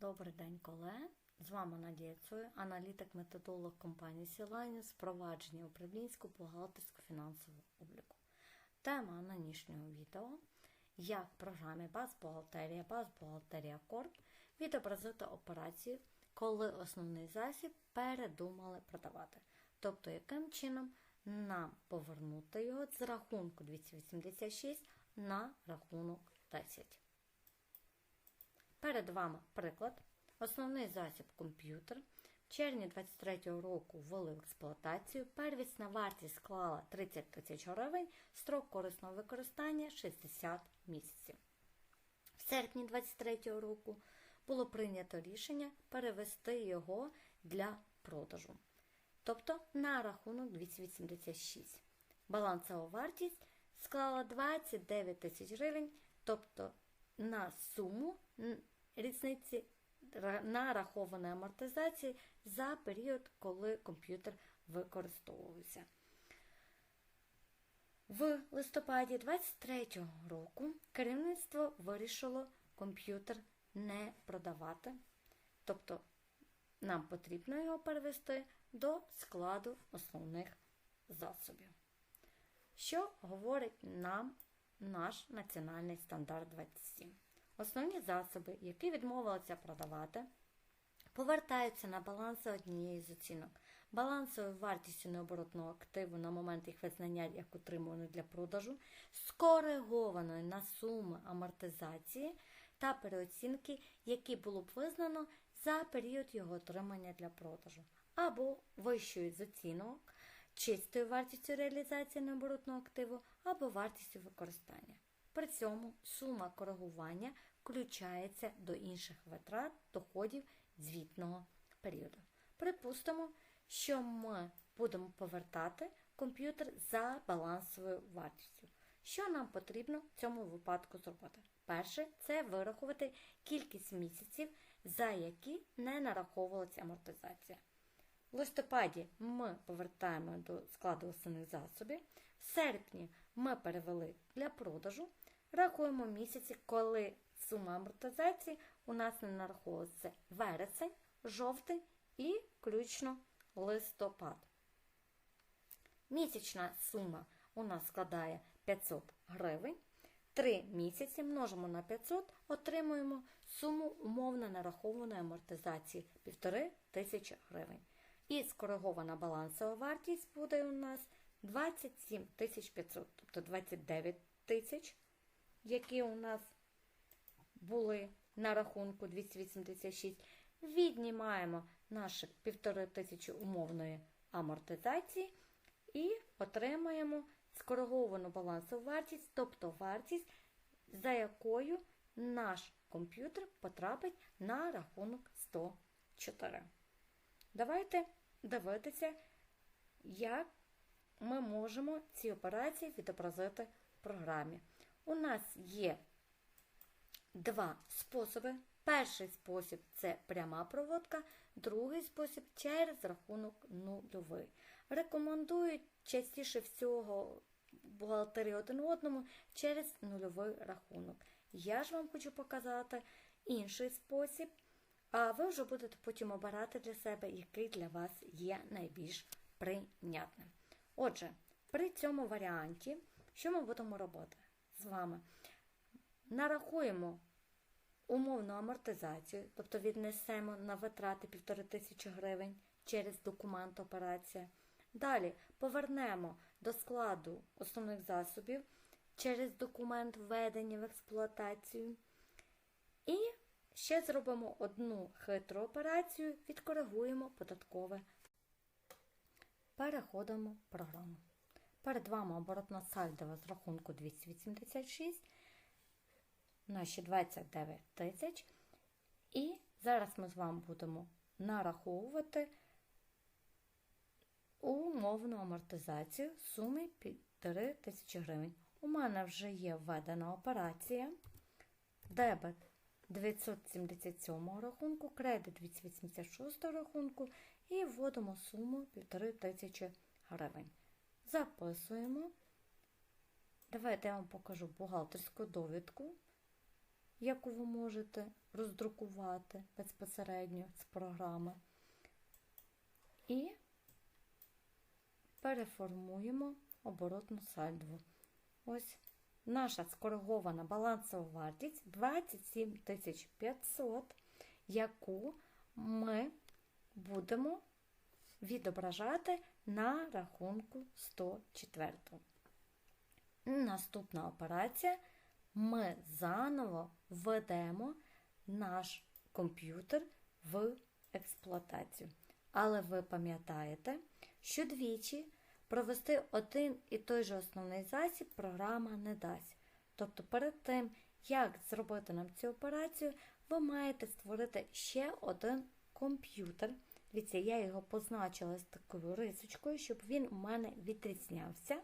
Добрий день, колеги. З вами Надія Цой, аналітик-методолог компанії Сілайні з впровадження управлінського бухгалтерського фінансового обліку. Тема нинішнього відео як в програмі Базбухгалтерія, Базбухгалтерія Корп відобразити операцію, коли основний засіб передумали продавати. Тобто, яким чином нам повернути його з рахунку 286 на рахунок 10. Перед вами приклад. Основний засіб комп'ютер. В червні 23 року ввели в експлуатацію. Первісна вартість склала 30 тисяч гривень, строк корисного використання 60 місяців. В серпні 23 року було прийнято рішення перевести його для продажу. Тобто на рахунок 286. Балансова вартість склала 29 тисяч гривень, тобто на суму різниці нарахованої амортизації за період, коли комп'ютер використовувався. В листопаді 23 року керівництво вирішило комп'ютер не продавати, тобто нам потрібно його перевести до складу основних засобів. Що говорить нам наш національний стандарт 27? Основні засоби, які відмовилися продавати, повертаються на баланси однієї з оцінок. Балансовою вартістю необоротного активу на момент їх визнання як утримуваної для продажу, скоригованою на суми амортизації та переоцінки, які було б визнано за період його отримання для продажу, або вищою з оцінок, чистою вартістю реалізації необоротного активу або вартістю використання. При цьому сума коригування включається до інших витрат доходів звітного періоду. Припустимо, що ми будемо повертати комп'ютер за балансовою вартістю. Що нам потрібно в цьому випадку зробити? Перше, це вирахувати кількість місяців, за які не нараховувалася амортизація. В листопаді ми повертаємо до складу основних засобів. В серпні ми перевели для продажу. Рахуємо місяці, коли сума амортизації у нас не нараховується вересень, жовтень і включно листопад. Місячна сума у нас складає 500 гривень. 3 місяці множимо на 500, отримуємо суму умовно нарахованої амортизації 1500 гривень. І скоригована балансова вартість буде у нас 27 500, тобто 29 тисяч, які у нас були на рахунку 286, віднімаємо наші 1500 умовної амортизації і отримаємо скориговану балансову вартість, тобто вартість, за якою наш комп'ютер потрапить на рахунок 104. Давайте дивитися, як ми можемо ці операції відобразити в програмі. У нас є два способи. Перший спосіб це пряма проводка, другий спосіб через рахунок нульовий. Рекомендують частіше всього бухгалтерії один одному через нульовий рахунок. Я ж вам хочу показати інший спосіб, а ви вже будете потім обирати для себе, який для вас є найбільш прийнятним. Отже, при цьому варіанті, що ми будемо робити з вами? Нарахуємо умовну амортизацію, тобто віднесемо на витрати 1500 гривень через документ операція. Далі повернемо до складу основних засобів через документ введення в експлуатацію. І ще зробимо одну хитру операцію, відкоригуємо податкове. Переходимо в програму. Перед вами оборотна сальдова з рахунку 286, наші 29 тисяч. І зараз ми з вами будемо нараховувати умовну амортизацію суми 1,5 тисячі гривень. У мене вже є введена операція. Дебет 977 рахунку, кредит 286 рахунку і вводимо суму 1,5 тисячі гривень. Записуємо. Давайте я вам покажу бухгалтерську довідку. яку ви можете роздрукувати безпосередньо з програми. І переформуємо оборотну сальдову. Ось наша скоригована балансова вартість 27 500, яку ми будемо відображати на рахунку 104. Наступна операція ми заново введемо наш комп'ютер в експлуатацію. Але ви пам'ятаєте, що двічі провести один і той же основний засіб програма не дасть. Тобто, перед тим, як зробити нам цю операцію, ви маєте створити ще один комп'ютер. Дивіться, я його позначила з такою рисочкою, щоб він у мене відрізнявся.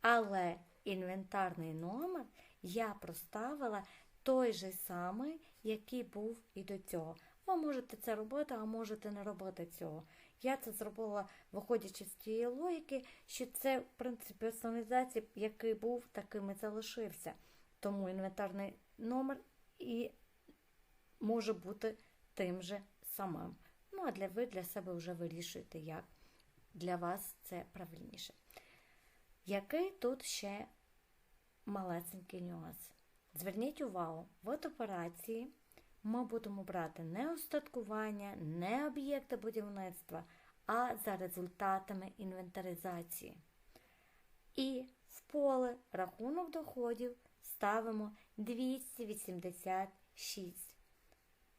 Але інвентарний номер я проставила той же самий, який був і до цього. Ви можете це робити, а можете не робити цього. Я це зробила, виходячи з тієї логіки, що це, в принципі, засіб, який був, таким і залишився. Тому інвентарний номер і може бути тим же самим. Ну, а для ви для себе вже вирішуєте, як для вас це правильніше. Який тут ще малесенький нюанс? Зверніть увагу, в операції ми будемо брати не устаткування, не об'єкти будівництва, а за результатами інвентаризації. І в поле рахунок доходів ставимо 286.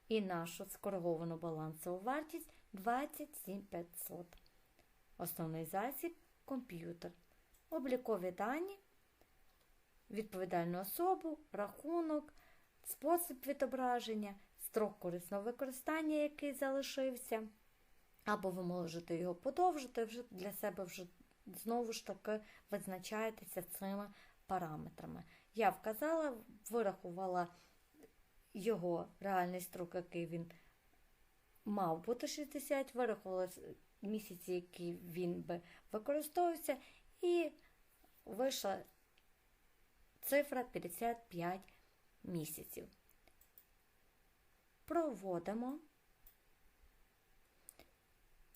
І нашу скориговану балансову вартість 27 500. Основний засіб комп'ютер. Облікові дані, відповідальну особу, рахунок, спосіб відображення, строк корисного використання, який залишився. Або ви можете його подовжити, вже для себе вже знову ж таки визначаєтеся цими параметрами. Я вказала, вирахувала його реальний строк, який він мав бути 60, вирахувала місяці, які він би використовувався, і вийшла цифра 55 місяців. Проводимо,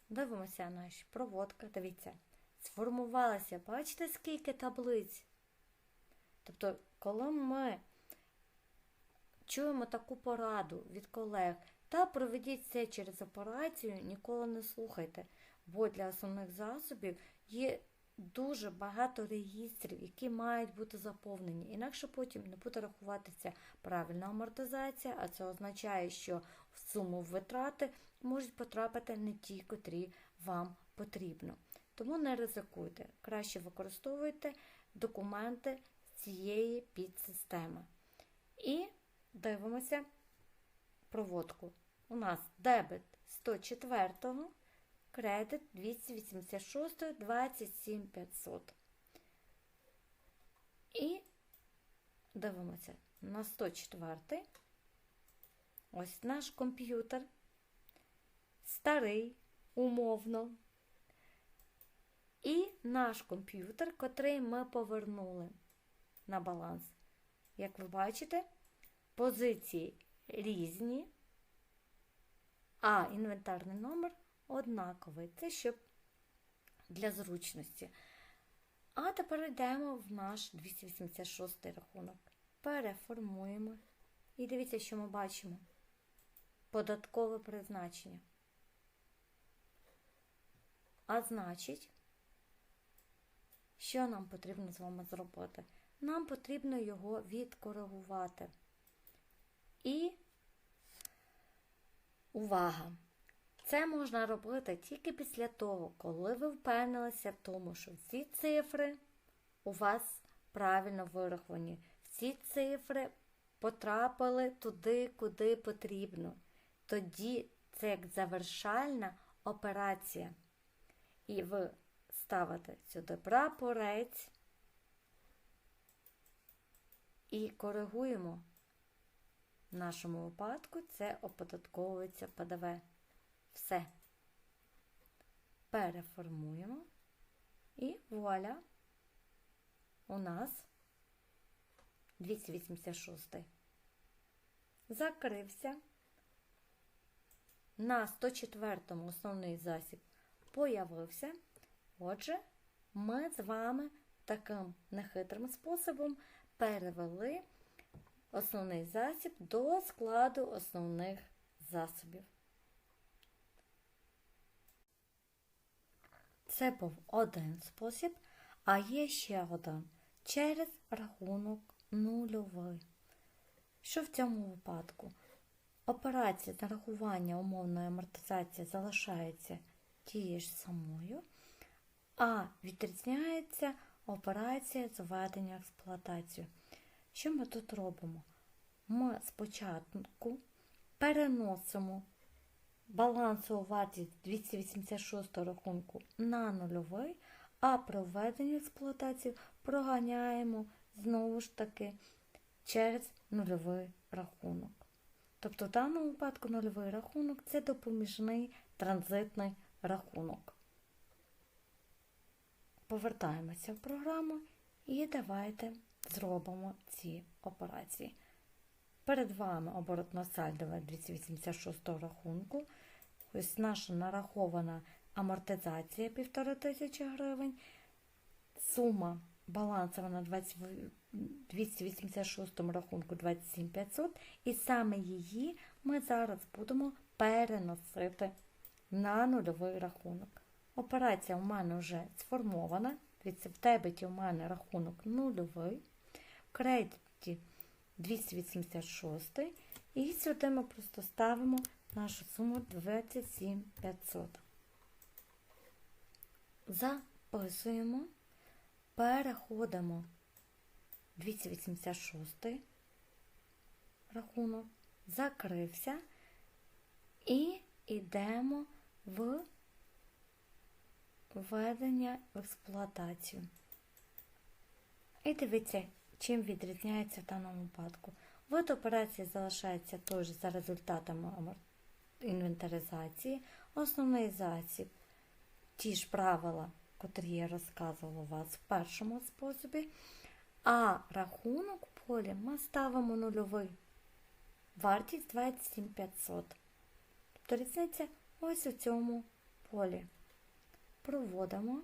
дивимося наші проводка, дивіться, сформувалося, бачите, скільки таблиць. Тобто, коли ми чуємо таку пораду від колег, та проведіть це через операцію, ніколи не слухайте, бо для основних засобів є дуже багато реєстрів, які мають бути заповнені. Інакше потім не буде рахуватися правильна амортизація, а це означає, що в суму витрати можуть потрапити не ті, котрі вам потрібно. Тому не ризикуйте, краще використовуйте документи цієї підсистеми. І дивимося проводку. У нас дебет 104 кредит 286 27 500. І дивимося на 104. Ось наш комп'ютер. Старий, умовно. І наш комп'ютер, котрий ми повернули на баланс. Як ви бачите, позиції різні, а інвентарний номер однаковий. Це щоб для зручності. А тепер йдемо в наш 286 рахунок. Переформуємо. І дивіться, що ми бачимо. Податкове призначення. А значить, що нам потрібно з вами зробити? Нам потрібно його відкоригувати. І увага! Це можна робити тільки після того, коли ви впевнилися в тому, що всі цифри у вас правильно вираховані. Всі цифри потрапили туди, куди потрібно. Тоді це як завершальна операція. І ви ставите сюди прапорець і коригуємо. В нашому випадку це оподатковується ПДВ. Все. Переформуємо. І вуаля, у нас 286. закрився. На 104 основний засіб появився. Отже, ми з вами таким нехитрим способом перевели основний засіб до складу основних засобів. Це був один спосіб, а є ще один через рахунок нульовий. Що в цьому випадку? Операція нарахування умовної амортизації залишається тією ж самою, а відрізняється операція з введення в експлуатацію. Що ми тут робимо? Ми спочатку переносимо балансову вартість 286 рахунку на нульовий, а введенні в проганяємо знову ж таки через нульовий рахунок. Тобто в даному випадку нульовий рахунок це допоміжний транзитний рахунок. Повертаємося в програму і давайте зробимо ці операції. Перед вами оборотно сальдове 286 рахунку. Ось наша нарахована амортизація 1500 гривень. Сума балансова на 20 286 рахунку 27500, і саме її ми зараз будемо переносити на нульовий рахунок. Операція у мене вже сформована. В дебеті у мене рахунок нульовий, в кредиті 286 і сюди ми просто ставимо нашу суму 27500. Записуємо, переходимо 286 рахунок, закрився і йдемо в введення в експлуатацію. І дивіться, чим відрізняється в даному випадку. Вид операції залишається теж за результатами інвентаризації, основний засіб, ті ж правила, котрі я розказувала вас в першому способі. А рахунок в полі ми ставимо нульовий. Вартість 27500. Тобто різниця ось у цьому полі. Проводимо.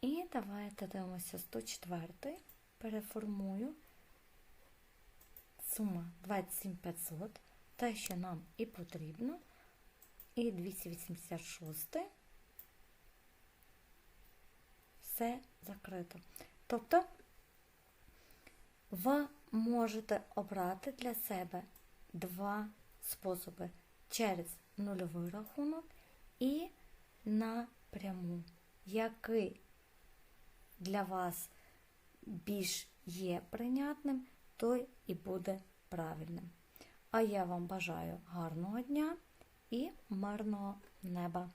І давайте дивимося 104. Переформую. Сума 27500. Те, що нам і потрібно. І 286 все закрито. Тобто ви можете обрати для себе два способи через нульовий рахунок і напряму, який для вас більш є прийнятним, той і буде правильним. А я вам бажаю гарного дня і мирного неба!